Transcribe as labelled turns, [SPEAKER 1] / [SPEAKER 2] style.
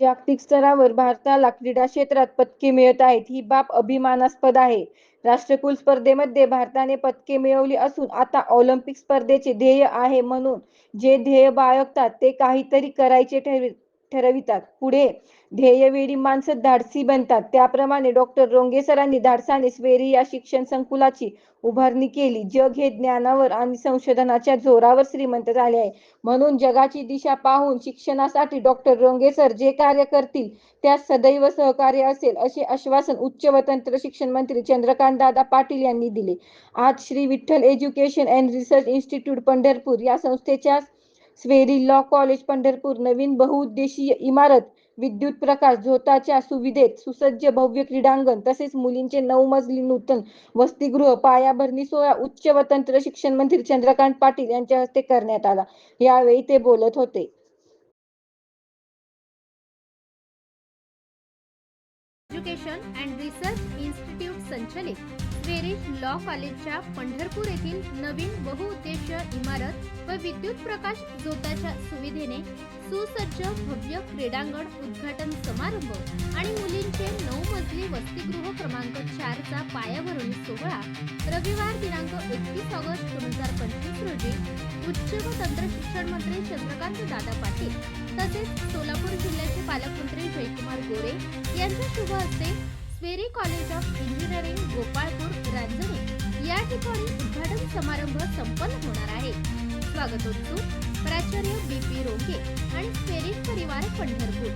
[SPEAKER 1] जागतिक स्तरावर भारताला क्रीडा क्षेत्रात पदके मिळत आहेत. ही बाब अभिमानास्पद आहे. राष्ट्रकुल स्पर्धेमध्ये भारताने पदके मिळवली असून आता ऑलिम्पिक स्पर्धेचे ध्येय आहे म्हणून जे ध्येय बाळगतात ते काहीतरी करायचे ठरवि ठरवितात. पुढे ध्येयवेळी माणसं धाडसी बनतात. त्याप्रमाणे डॉक्टर रोंगे सरांनी धाडसाने स्वेरी या शिक्षण संकुलाची उभारणी केली. जग हे ज्ञानावर आणि संशोधनाच्या जोरावर श्रीमंत झाले आहे. म्हणून जगाची दिशा पाहून शिक्षणासाठी डॉक्टर रोंगे सर जे कार्य करतील त्यास सदैव सहकार्य असेल असे आश्वासन उच्च व तंत्र शिक्षण मंत्री चंद्रकांत दादा पाटील यांनी दिले. आज Shri Vitthal education and research institute Pandharpur या संस्थेच्या स्वेरी लॉ कॉलेज पंढरपूर नवीन बहुउद्देशीय इमारत विद्युत प्रकाश झोताच्या सुविधेत सुसज्ज भव्य क्रीडांगण तसेच मुलींचे नऊ मजली नूतन वसतिगृह पायाभरणी सोहळा उच्च व तंत्र शिक्षण मंत्री चंद्रकांत पाटील यांच्या हस्ते करण्यात आला. यावेळी ते बोलत होते.
[SPEAKER 2] एज्युकेशन अँड रिसर्च इन्स्टिट्यूट संचलित स्वेरिश लॉ कॉलेजच्या पंढरपूर येथील नवीन बहुउद्देशीय इमारत व विद्युत प्रकाश झोताच्या सुविधेने सुसज्ज भव्य क्रीडांगण उद्घाटन समारंभ आणि मुलींचे नऊ मजली वसतिगृह क्रमांक चारचा पायाभरणी सोहळा रविवार दिनांक एकतीस ऑगस्ट दोन हजार पंचवीस रोजी उच्च व तंत्र शिक्षण मंत्री चंद्रकांत दादा पाटील तसेच सोलापूर जिल्ह्याचे पालकमंत्री जयकुमार गोरे यांच्या शुभ हस्ते SVERI college of engineering Gopalpur Ranjane या ठिकाणी उद्घाटन समारंभ संपन्न होणार आहे. स्वागतोत्सुक प्राचार्य बी पी रोके आणि स्वेरी परिवार पंढरपूर.